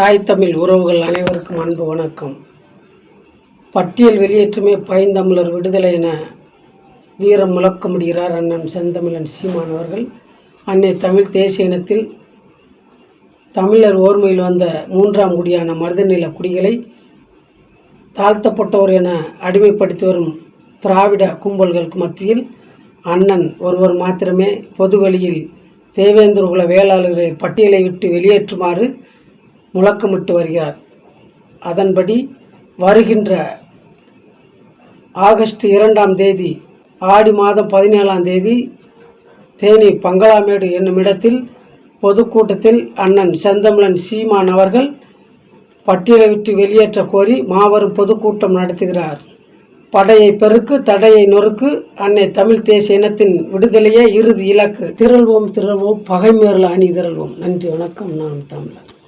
தாய் தமிழ் உறவுகள் அனைவருக்கும் அன்பு வணக்கம். பட்டியல் வெளியேற்றமே பைந்தமிழர் விடுதலை என வீரம் முழக்க முடிகிறார் அண்ணன் செந்தமிழன் சீமான் அவர்கள். அன்னை தமிழ் தேசிய இனத்தில் தமிழர் ஓர்மையில் வந்த மூன்றாம் குடியான மருதநில குடிகளை தாழ்த்தப்பட்டோர் என அடிமைப்படுத்தி வரும் திராவிட கும்பல்களுக்கு மத்தியில் அண்ணன் ஒருவர் மாத்திரமே பொது வழியில் தேவேந்திர குல வேளாளர்களை பட்டியலை விட்டு வெளியேற்றுமாறு முழக்கமிட்டு வருகிறார். அதன்படி வருகின்ற ஆகஸ்ட் இரண்டாம் தேதி ஆடி மாதம் பதினேழாம் தேதி தேனி பங்களாமேடு என்னும் இடத்தில் பொதுக்கூட்டத்தில் அண்ணன் செந்தமிழன் சீமான் அவர்கள் பட்டியலை விட்டு வெளியேற்ற கோரி மாபெரும் பொதுக்கூட்டம் நடத்துகிறார். படையை பெருக்கு தடையை நொறுக்கு அன்னை தமிழ் தேசிய இனத்தின் விடுதலையே இறுதி இலக்கு. திரள்வோம் திரள்வோம் பகைமேறல் அணி திரள்வோம். நன்றி வணக்கம். நான் தமிழர்.